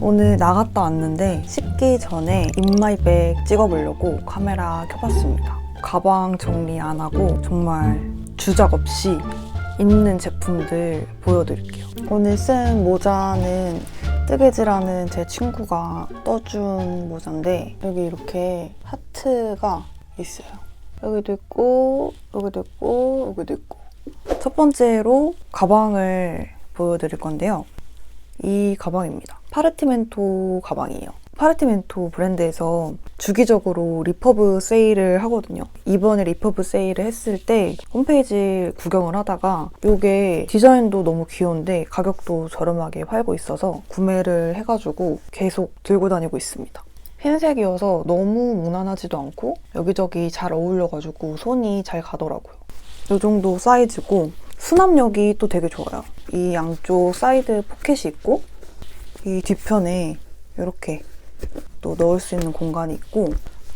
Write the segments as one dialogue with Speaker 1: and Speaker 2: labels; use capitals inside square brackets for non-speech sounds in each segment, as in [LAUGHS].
Speaker 1: 오늘 나갔다 왔는데 씻기 전에 인마이백 찍어보려고 카메라 켜봤습니다. 가방 정리 안 하고 정말 주작 없이 있는 제품들 보여드릴게요. 오늘 쓴 모자는 뜨개질하는 제 친구가 떠준 모자인데 여기 이렇게 하트가 있어요. 여기도 있고 여기도 있고 여기도 있고 첫 번째로 가방을 보여드릴 건데요. 이 가방입니다. 파르티멘토 가방이에요. 파르티멘토 브랜드에서 주기적으로 리퍼브 세일을 하거든요. 이번에 리퍼브 세일을 했을 때 홈페이지 구경을 하다가 이게 디자인도 너무 귀여운데 가격도 저렴하게 팔고 있어서 구매를 해가지고 계속 들고 다니고 있습니다. 흰색이어서 너무 무난하지도 않고 여기저기 잘 어울려가지고 손이 잘 가더라고요. 이 정도 사이즈고 수납력이 또 되게 좋아요. 이 양쪽 사이드 포켓이 있고 이 뒤편에 이렇게 또 넣을 수 있는 공간이 있고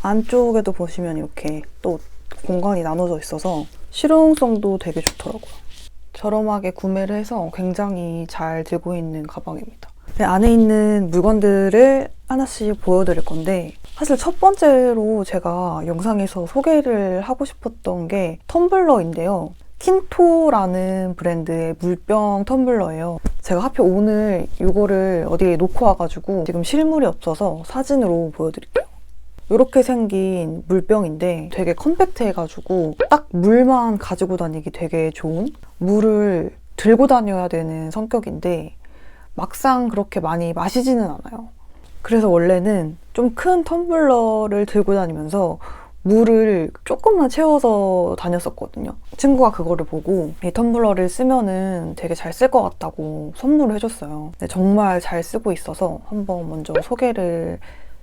Speaker 1: 안쪽에도 보시면 이렇게 또 공간이 나눠져 있어서 실용성도 되게 좋더라고요. 저렴하게 구매를 해서 굉장히 잘 들고 있는 가방입니다. 네, 안에 있는 물건들을 하나씩 보여드릴 건데 사실 첫 번째로 제가 영상에서 소개를 하고 싶었던 게 텀블러인데요. 킨토라는 브랜드의 물병 텀블러예요. 제가 하필 오늘 이거를 어디에 놓고 와가지고 지금 실물이 없어서 사진으로 보여드릴게요. 이렇게 생긴 물병인데 되게 컴팩트해가지고 딱 물만 가지고 다니기 되게 좋은 물을 들고 다녀야 되는 성격인데 막상 그렇게 많이 마시지는 않아요. 그래서 원래는 좀 큰 텀블러를 들고 다니면서 물을 조금만 채워서 다녔었거든요. 친구가 그거를 보고 이 텀블러를 쓰면은 되게 잘 쓸 것 같다고 선물을 해줬어요. 정말 잘 쓰고 있어서 한번 먼저 소개를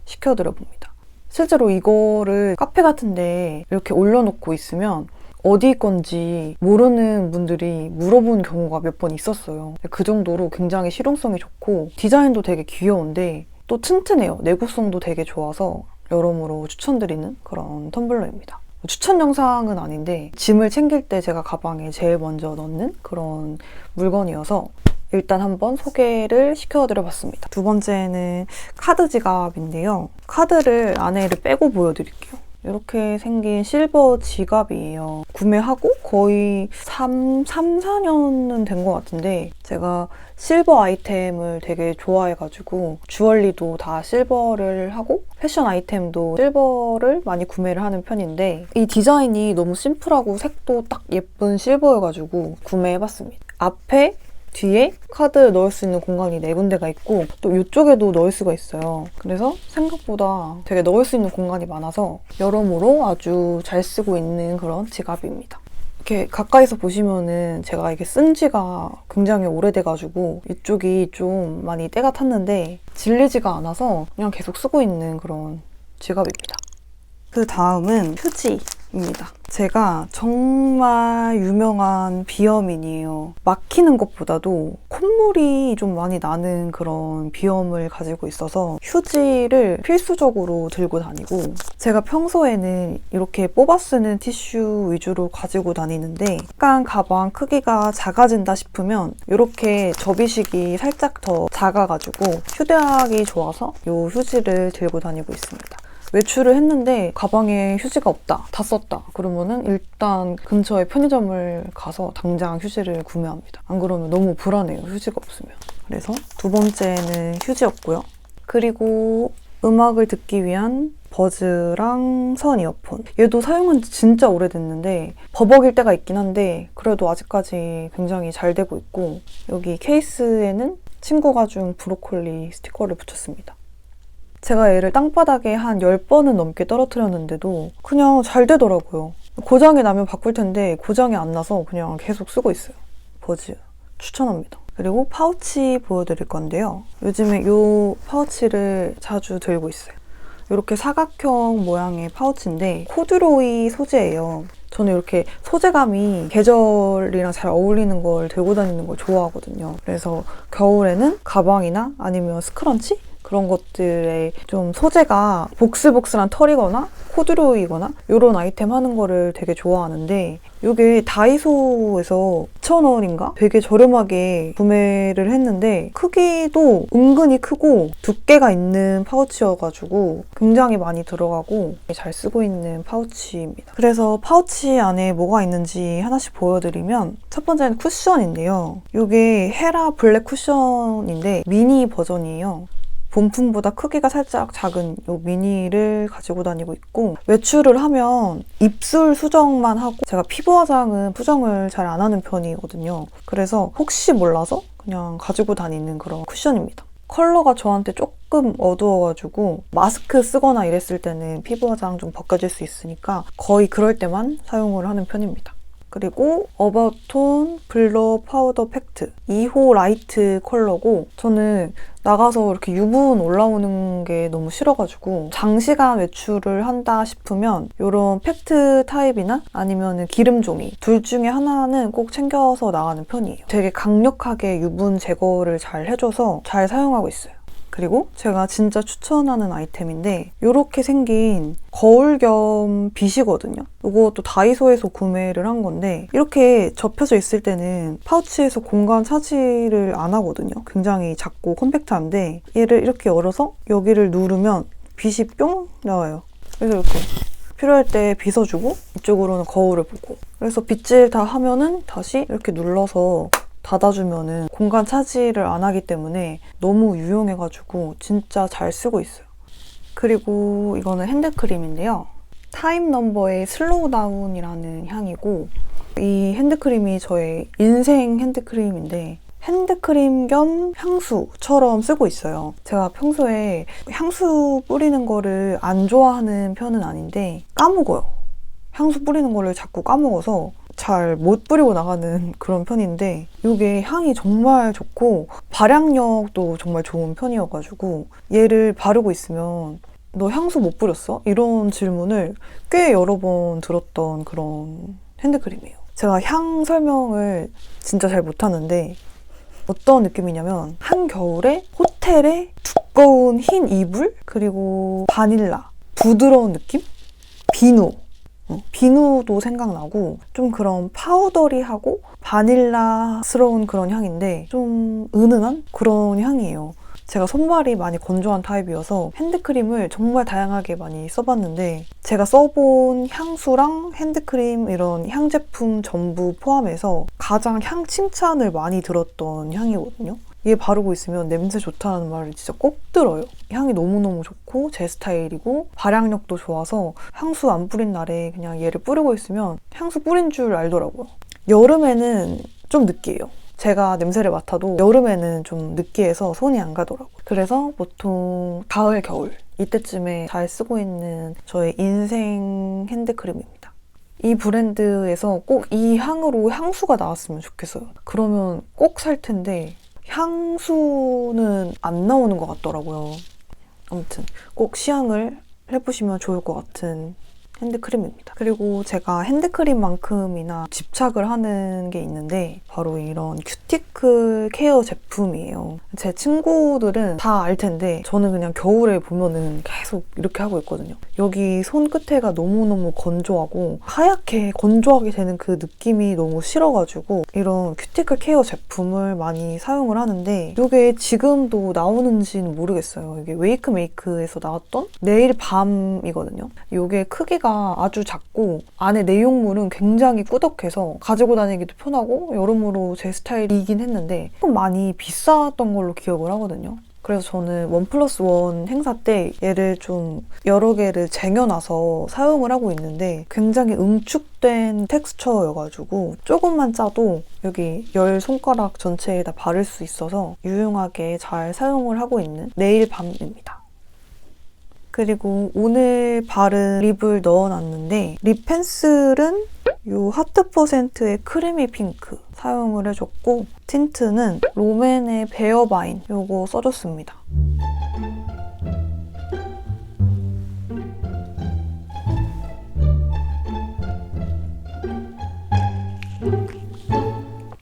Speaker 1: 시켜드려 봅니다. 실제로 이거를 카페 같은데 이렇게 올려놓고 있으면 어디 건지 모르는 분들이 물어본 경우가 몇 번 있었어요. 그 정도로 굉장히 실용성이 좋고 디자인도 되게 귀여운데 또 튼튼해요. 내구성도 되게 좋아서 여러모로 추천드리는 그런 텀블러입니다. 추천 영상은 아닌데 짐을 챙길 때 제가 가방에 제일 먼저 넣는 그런 물건이어서 일단 한번 소개를 시켜드려 봤습니다. 두 번째는 카드 지갑인데요. 카드를 안에를 빼고 보여드릴게요. 이렇게 생긴 실버 지갑이에요. 구매하고 거의 3, 3 4년은 된 것 같은데 제가 실버 아이템을 되게 좋아해가지고 주얼리도 다 실버를 하고 패션 아이템도 실버를 많이 구매를 하는 편인데 이 디자인이 너무 심플하고 색도 딱 예쁜 실버여가지고 구매해봤습니다. 앞에 뒤에 카드 넣을 수 있는 공간이 네 군데가 있고 또 이쪽에도 넣을 수가 있어요. 그래서 생각보다 되게 넣을 수 있는 공간이 많아서 여러모로 아주 잘 쓰고 있는 그런 지갑입니다. 이렇게 가까이서 보시면은 제가 이게 쓴 지가 굉장히 오래돼가지고 이쪽이 좀 많이 때가 탔는데 질리지가 않아서 그냥 계속 쓰고 있는 그런 지갑입니다. 그 다음은 휴지 입니다. 제가 정말 유명한 비염인이에요. 막히는 것보다도 콧물이 좀 많이 나는 그런 비염을 가지고 있어서 휴지를 필수적으로 들고 다니고 제가 평소에는 이렇게 뽑아 쓰는 티슈 위주로 가지고 다니는데 약간 가방 크기가 작아진다 싶으면 이렇게 접이식이 살짝 더 작아가지고 휴대하기 좋아서 이 휴지를 들고 다니고 있습니다. 외출을 했는데 가방에 휴지가 없다, 다 썼다. 그러면은 일단 근처에 편의점을 가서 당장 휴지를 구매합니다. 안 그러면 너무 불안해요, 휴지가 없으면. 그래서 두 번째는 휴지였고요. 그리고 음악을 듣기 위한 버즈랑 선 이어폰. 얘도 사용한 지 진짜 오래됐는데 버벅일 때가 있긴 한데 그래도 아직까지 굉장히 잘 되고 있고 여기 케이스에는 친구가 준 브로콜리 스티커를 붙였습니다. 제가 얘를 땅바닥에 한 10번은 넘게 떨어뜨렸는데도 그냥 잘 되더라고요. 고장이 나면 바꿀 텐데 고장이 안 나서 그냥 계속 쓰고 있어요. 버즈 추천합니다. 그리고 파우치 보여드릴 건데요. 요즘에 이 파우치를 자주 들고 있어요. 이렇게 사각형 모양의 파우치인데 코듀로이 소재예요. 저는 이렇게 소재감이 계절이랑 잘 어울리는 걸 들고 다니는 걸 좋아하거든요. 그래서 겨울에는 가방이나 아니면 스크런치? 그런 것들에 좀 소재가 복슬복슬한 털이거나 코듀로이거나 이런 아이템 하는 거를 되게 좋아하는데 이게 다이소에서 2,000원인가? 되게 저렴하게 구매를 했는데 크기도 은근히 크고 두께가 있는 파우치여가지고 굉장히 많이 들어가고 잘 쓰고 있는 파우치입니다. 그래서 파우치 안에 뭐가 있는지 하나씩 보여드리면 첫 번째는 쿠션인데요. 이게 헤라 블랙 쿠션인데 미니 버전이에요. 본품보다 크기가 살짝 작은 이 미니를 가지고 다니고 있고 외출을 하면 입술 수정만 하고 제가 피부 화장은 수정을 잘 안 하는 편이거든요. 그래서 혹시 몰라서 그냥 가지고 다니는 그런 쿠션입니다. 컬러가 저한테 조금 어두워가지고 마스크 쓰거나 이랬을 때는 피부 화장 좀 벗겨질 수 있으니까 거의 그럴 때만 사용을 하는 편입니다. 그리고 어바웃톤 블러 파우더 팩트 2호 라이트 컬러고 저는 나가서 이렇게 유분 올라오는 게 너무 싫어가지고 장시간 외출을 한다 싶으면 이런 팩트 타입이나 아니면 기름 종이 둘 중에 하나는 꼭 챙겨서 나가는 편이에요. 되게 강력하게 유분 제거를 잘 해줘서 잘 사용하고 있어요. 그리고 제가 진짜 추천하는 아이템인데 이렇게 생긴 거울 겸 빗이거든요. 이것도 다이소에서 구매를 한 건데 이렇게 접혀져 있을 때는 파우치에서 공간 차지를 안 하거든요. 굉장히 작고 컴팩트한데 얘를 이렇게 열어서 여기를 누르면 빗이 뿅 나와요. 그래서 이렇게 필요할 때 빗어주고 이쪽으로는 거울을 보고 그래서 빗질 다 하면은 다시 이렇게 눌러서 닫아주면은 공간 차지를 안 하기 때문에 너무 유용해가지고 진짜 잘 쓰고 있어요. 그리고 이거는 핸드크림인데요. 타임 넘버의 슬로우 다운이라는 향이고 이 핸드크림이 저의 인생 핸드크림인데 핸드크림 겸 향수처럼 쓰고 있어요. 제가 평소에 향수 뿌리는 거를 안 좋아하는 편은 아닌데 까먹어요. 향수 뿌리는 거를 자꾸 까먹어서 잘 못 뿌리고 나가는 [LAUGHS] 그런 편인데 이게 향이 정말 좋고 발향력도 정말 좋은 편이어가지고 얘를 바르고 있으면 너 향수 못 뿌렸어? 이런 질문을 꽤 여러 번 들었던 그런 핸드크림이에요. 제가 향 설명을 진짜 잘 못하는데 어떤 느낌이냐면 한겨울에 호텔에 두꺼운 흰 이불 그리고 바닐라 부드러운 느낌? 비누 어, 비누도 생각나고 좀 그런 파우더리하고 바닐라스러운 그런 향인데 좀 은은한 그런 향이에요. 제가 손발이 많이 건조한 타입이어서 핸드크림을 정말 다양하게 많이 써봤는데 제가 써본 향수랑 핸드크림 이런 향 제품 전부 포함해서 가장 향 칭찬을 많이 들었던 향이거든요. 얘 바르고 있으면 냄새 좋다는 말을 진짜 꼭 들어요. 향이 너무너무 좋고 제 스타일이고 발향력도 좋아서 향수 안 뿌린 날에 그냥 얘를 뿌리고 있으면 향수 뿌린 줄 알더라고요. 여름에는 좀 느끼해요. 제가 냄새를 맡아도 여름에는 좀 느끼해서 손이 안 가더라고요. 그래서 보통 가을, 겨울 이때쯤에 잘 쓰고 있는 저의 인생 핸드크림입니다. 이 브랜드에서 꼭 이 향으로 향수가 나왔으면 좋겠어요. 그러면 꼭 살 텐데 향수는 안 나오는 것 같더라고요. 아무튼 꼭 시향을 해보시면 좋을 것 같은 핸드크림입니다. 그리고 제가 핸드크림만큼이나 집착을 하는 게 있는데 바로 이런 큐티클 케어 제품이에요. 제 친구들은 다 알 텐데 저는 그냥 겨울에 보면은 계속 이렇게 하고 있거든요. 여기 손끝에가 너무너무 건조하고 하얗게 건조하게 되는 그 느낌이 너무 싫어가지고 이런 큐티클 케어 제품을 많이 사용을 하는데 이게 지금도 나오는지는 모르겠어요. 이게 웨이크 메이크에서 나왔던 네일 밤이거든요. 이게 크기가 아주 작고 안에 내용물은 굉장히 꾸덕해서 가지고 다니기도 편하고 여러모로 제 스타일이긴 했는데 조금 많이 비쌌던 걸로 기억을 하거든요. 그래서 저는 원 플러스 원 행사 때 얘를 좀 여러 개를 쟁여놔서 사용을 하고 있는데 굉장히 응축된 텍스처여가지고 조금만 짜도 여기 열 손가락 전체에 다 바를 수 있어서 유용하게 잘 사용을 하고 있는 네일 밤입니다. 그리고 오늘 바른 립을 넣어놨는데 립 펜슬은 이 하트 퍼센트의 크리미 핑크 사용을 해줬고 틴트는 롬앤의 베어바인 이거 써줬습니다.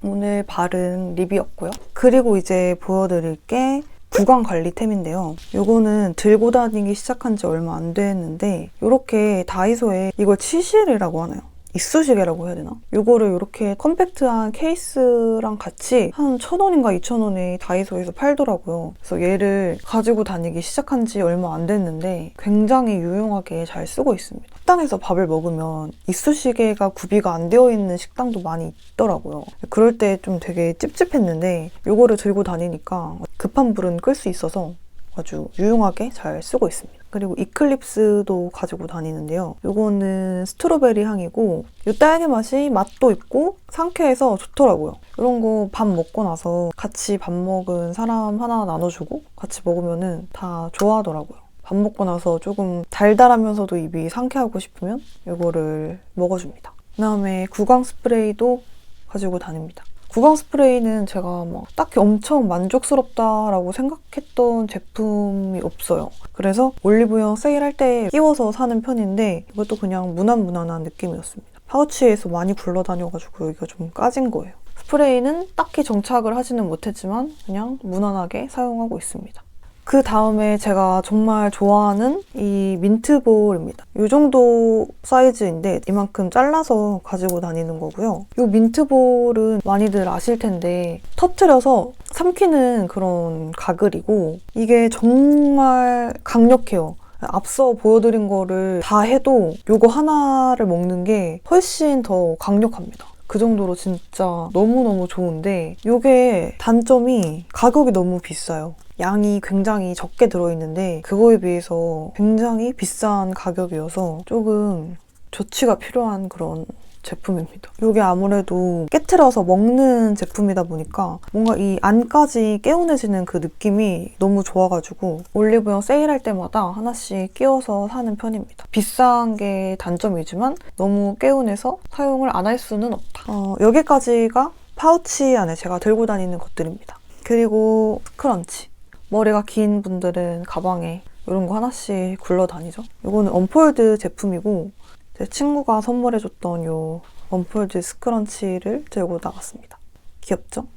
Speaker 1: 오늘 바른 립이었고요. 그리고 이제 보여드릴 게 구강 관리템인데요. 요거는 들고 다니기 시작한 지 얼마 안 됐는데 이렇게 다이소에 이걸 치실이라고 하나요? 이쑤시개라고 해야 되나? 요거를 이렇게 컴팩트한 케이스랑 같이 한 천 원인가 이천 원에 다이소에서 팔더라고요. 그래서 얘를 가지고 다니기 시작한 지 얼마 안 됐는데 굉장히 유용하게 잘 쓰고 있습니다. 식당에서 밥을 먹으면 이쑤시개가 구비가 안 되어 있는 식당도 많이 있더라고요. 그럴 때 좀 되게 찝찝했는데 요거를 들고 다니니까 급한 불은 끌 수 있어서 아주 유용하게 잘 쓰고 있습니다. 그리고 이클립스도 가지고 다니는데요. 요거는 스트로베리 향이고 요 딸기 맛이 맛도 있고 상쾌해서 좋더라고요. 이런 거 밥 먹고 나서 같이 밥 먹은 사람 하나 나눠주고 같이 먹으면은 다 좋아하더라고요. 밥 먹고 나서 조금 달달하면서도 입이 상쾌하고 싶으면 이거를 먹어줍니다. 그다음에 구강 스프레이도 가지고 다닙니다. 구강 스프레이는 제가 막 딱히 엄청 만족스럽다라고 생각했던 제품이 없어요. 그래서 올리브영 세일할 때 끼워서 사는 편인데 이것도 그냥 무난무난한 느낌이었습니다. 파우치에서 많이 굴러다녀가지고 여기가 좀 까진 거예요. 스프레이는 딱히 정착을 하지는 못했지만 그냥 무난하게 사용하고 있습니다. 그 다음에 제가 정말 좋아하는 이 민트볼입니다. 이 정도 사이즈인데 이만큼 잘라서 가지고 다니는 거고요. 이 민트볼은 많이들 아실 텐데 터트려서 삼키는 그런 가글이고 이게 정말 강력해요. 앞서 보여드린 거를 다 해도 이거 하나를 먹는 게 훨씬 더 강력합니다. 그 정도로 진짜 너무너무 좋은데 이게 단점이 가격이 너무 비싸요. 양이 굉장히 적게 들어있는데 그거에 비해서 굉장히 비싼 가격이어서 조금 조치가 필요한 그런 제품입니다. 이게 아무래도 깨트려서 먹는 제품이다 보니까 뭔가 이 안까지 개운해지는 그 느낌이 너무 좋아가지고 올리브영 세일할 때마다 하나씩 끼워서 사는 편입니다. 비싼 게 단점이지만 너무 개운해서 사용을 안 할 수는 없다. 어, 여기까지가 파우치 안에 제가 들고 다니는 것들입니다. 그리고 스크런치. 머리가 긴 분들은 가방에 이런 거 하나씩 굴러다니죠. 이거는 언폴드 제품이고 제 친구가 선물해줬던 요 언폴드 스크런치를 들고 나갔습니다. 귀엽죠?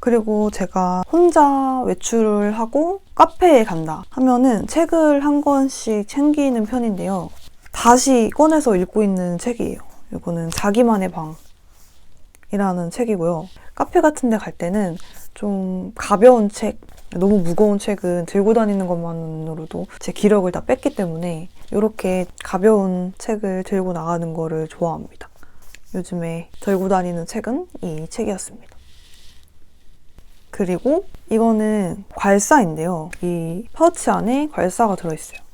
Speaker 1: 그리고 제가 혼자 외출을 하고 카페에 간다 하면은 책을 한 권씩 챙기는 편인데요. 다시 꺼내서 읽고 있는 책이에요. 이거는 자기만의 방이라는 책이고요. 카페 같은 데 갈 때는 좀 가벼운 책, 너무 무거운 책은 들고 다니는 것만으로도 제 기력을 다 뺐기 때문에 이렇게 가벼운 책을 들고 나가는 거를 좋아합니다. 요즘에 들고 다니는 책은 이 책이었습니다. 그리고 이거는 괄사인데요. 이 파우치 안에 괄사가 들어있어요.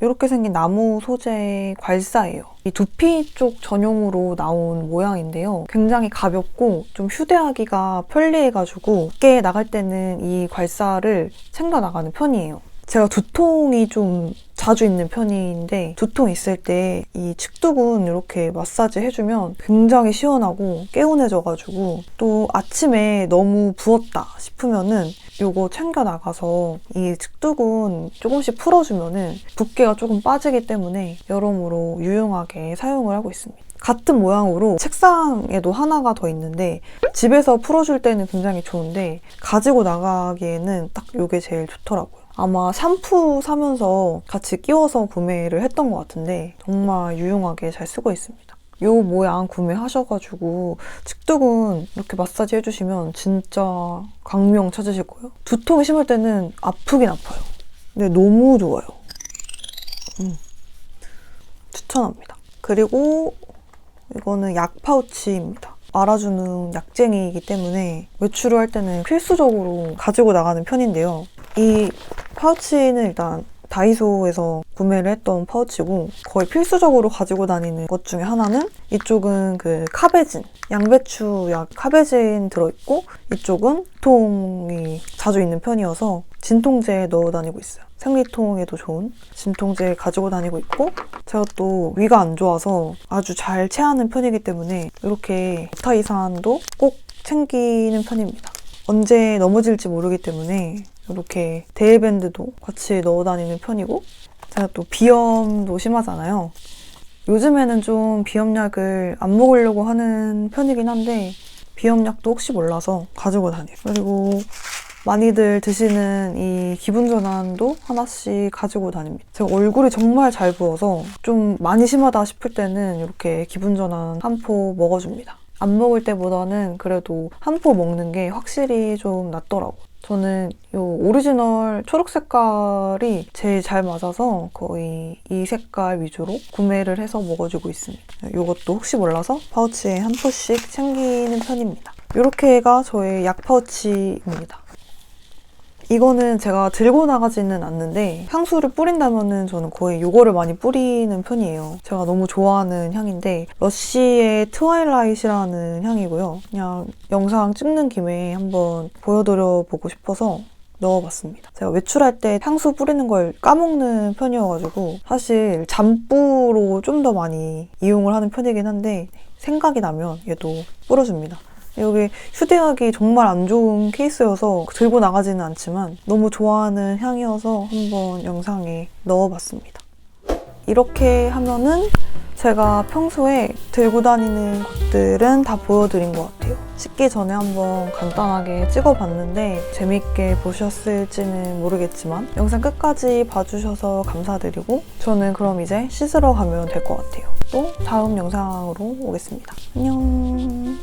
Speaker 1: 이렇게 생긴 나무 소재 괄사예요. 이 두피 쪽 전용으로 나온 모양인데요. 굉장히 가볍고 좀 휴대하기가 편리해가지고 밖에 나갈 때는 이 괄사를 챙겨 나가는 편이에요. 제가 두통이 좀 자주 있는 편인데 두통 있을 때 이 측두근 이렇게 마사지 해주면 굉장히 시원하고 개운해져가지고 또 아침에 너무 부었다 싶으면은 요거 챙겨 나가서 이 측두근 조금씩 풀어주면은 붓기가 조금 빠지기 때문에 여러모로 유용하게 사용을 하고 있습니다. 같은 모양으로 책상에도 하나가 더 있는데 집에서 풀어줄 때는 굉장히 좋은데 가지고 나가기에는 딱 요게 제일 좋더라고요. 아마 샴푸 사면서 같이 끼워서 구매를 했던 것 같은데 정말 유용하게 잘 쓰고 있습니다. 요 모양 구매하셔가지고 측두근 이렇게 마사지 해주시면 진짜 강명 찾으실 거예요. 두통이 심할 때는 아프긴 아파요. 근데 너무 좋아요. 음. 추천합니다. 그리고 이거는 약 파우치입니다. 알아주는 약쟁이이기 때문에 외출을 할 때는 필수적으로 가지고 나가는 편인데요. 이 파우치는 일단 다이소에서 구매를 했던 파우치고 거의 필수적으로 가지고 다니는 것 중에 하나는 이쪽은 그 카베진 양배추 약 카베진 들어있고 이쪽은 통이 자주 있는 편이어서 진통제에 넣어 다니고 있어요. 생리통에도 좋은 진통제 가지고 다니고 있고 제가 또 위가 안 좋아서 아주 잘 체하는 편이기 때문에 이렇게 타이산도 꼭 챙기는 편입니다. 언제 넘어질지 모르기 때문에 이렇게 데일밴드도 같이 넣어 다니는 편이고 제가 또 비염도 심하잖아요. 요즘에는 좀 비염약을 안 먹으려고 하는 편이긴 한데 비염약도 혹시 몰라서 가지고 다녀요. 그리고 많이들 드시는 이 기분 전환도 하나씩 가지고 다닙니다. 제가 얼굴이 정말 잘 부어서 좀 많이 심하다 싶을 때는 이렇게 기분 전환 한 포 먹어줍니다. 안 먹을 때보다는 그래도 한 포 먹는 게 확실히 좀 낫더라고요. 저는 이 오리지널 초록 색깔이 제일 잘 맞아서 거의 이 색깔 위주로 구매를 해서 먹어주고 있습니다. 이것도 혹시 몰라서 파우치에 한 포씩 챙기는 편입니다. 이렇게가 저의 약 파우치입니다. 이거는 제가 들고 나가지는 않는데 향수를 뿌린다면은 저는 거의 이거를 많이 뿌리는 편이에요. 제가 너무 좋아하는 향인데 러쉬의 트와일라이트라는 향이고요. 그냥 영상 찍는 김에 한번 보여드려 보고 싶어서 넣어봤습니다. 제가 외출할 때 향수 뿌리는 걸 까먹는 편이어가지고 사실 잠뿌로 좀 더 많이 이용을 하는 편이긴 한데 생각이 나면 얘도 뿌려줍니다. 여기 휴대하기 정말 안 좋은 케이스여서 들고 나가지는 않지만 너무 좋아하는 향이어서 한번 영상에 넣어봤습니다. 이렇게 하면은 제가 평소에 들고 다니는 것들은 다 보여드린 것 같아요. 씻기 전에 한번 간단하게 찍어봤는데 재밌게 보셨을지는 모르겠지만 영상 끝까지 봐주셔서 감사드리고 저는 그럼 이제 씻으러 가면 될 것 같아요. 또 다음 영상으로 오겠습니다. 안녕.